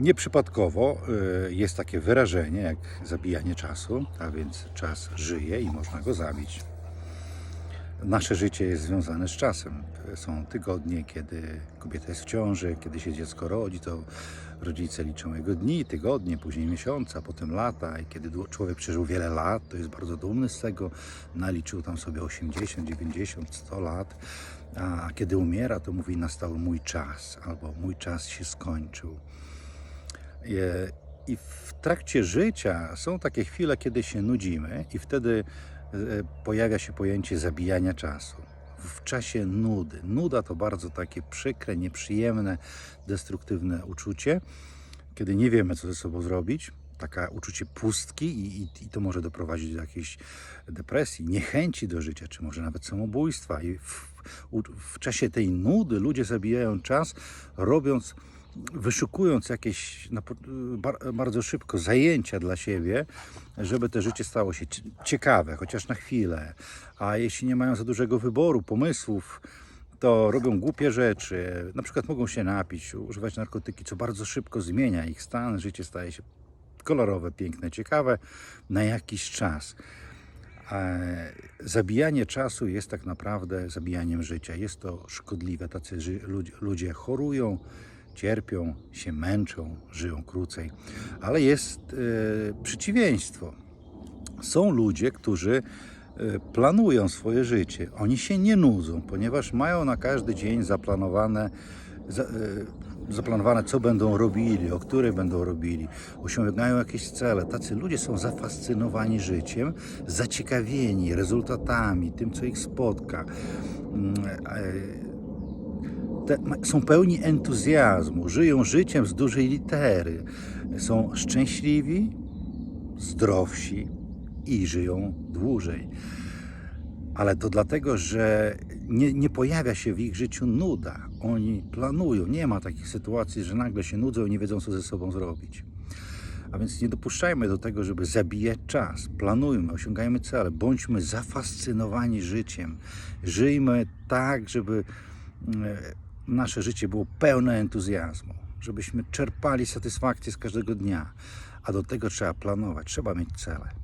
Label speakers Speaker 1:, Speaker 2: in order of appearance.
Speaker 1: Nieprzypadkowo y, jest takie wyrażenie jak zabijanie czasu, a więc czas żyje i można go zabić. Nasze życie jest związane z czasem. Są tygodnie, kiedy kobieta jest w ciąży, kiedy się dziecko rodzi, to rodzice liczą jego dni, tygodnie, później miesiące, a potem lata. I kiedy człowiek przeżył wiele lat, to jest bardzo dumny z tego, naliczył tam sobie 80, 90, 100 lat. A kiedy umiera, to mówi, nastał mój czas, albo mój czas się skończył. E, I w trakcie życia są takie chwile, kiedy się nudzimy, i wtedy e, pojawia się pojęcie zabijania czasu. W czasie nudy. Nuda to bardzo takie przykre, nieprzyjemne, destruktywne uczucie, kiedy nie wiemy, co ze sobą zrobić. Taka uczucie pustki, i, i, i to może doprowadzić do jakiejś depresji, niechęci do życia, czy może nawet samobójstwa. I w, w czasie tej nudy ludzie zabijają czas, robiąc wyszukując jakieś bardzo szybko zajęcia dla siebie, żeby to życie stało się cie- ciekawe, chociaż na chwilę. A jeśli nie mają za dużego wyboru, pomysłów, to robią głupie rzeczy. Na przykład mogą się napić, używać narkotyki, co bardzo szybko zmienia ich stan. Życie staje się kolorowe, piękne, ciekawe na jakiś czas. E, Zabijanie czasu jest tak naprawdę zabijaniem życia. Jest to szkodliwe. Tacy ludzie chorują, cierpią, się męczą, żyją krócej. Ale jest e, przeciwieństwo. Są ludzie, którzy e, planują swoje życie. Oni się nie nudzą, ponieważ mają na każdy dzień zaplanowane, za, e, zaplanowane co będą robili, o której będą robili. Osiągają jakieś cele. Tacy ludzie są zafascynowani życiem, zaciekawieni rezultatami, tym, co ich spotka. Mm, te, są pełni entuzjazmu, żyją życiem z dużej litery. Są szczęśliwi, zdrowsi i żyją dłużej. Ale to dlatego, że nie, nie pojawia się w ich życiu nuda. Oni planują. Nie ma takich sytuacji, że nagle się nudzą i nie wiedzą, co ze sobą zrobić. A więc nie dopuszczajmy do tego, żeby zabijać czas. Planujmy, osiągajmy cele, bądźmy zafascynowani życiem. Żyjmy tak, żeby e, nasze życie było pełne entuzjazmu, żebyśmy czerpali satysfakcję z każdego dnia. A do tego trzeba planować, trzeba mieć cele.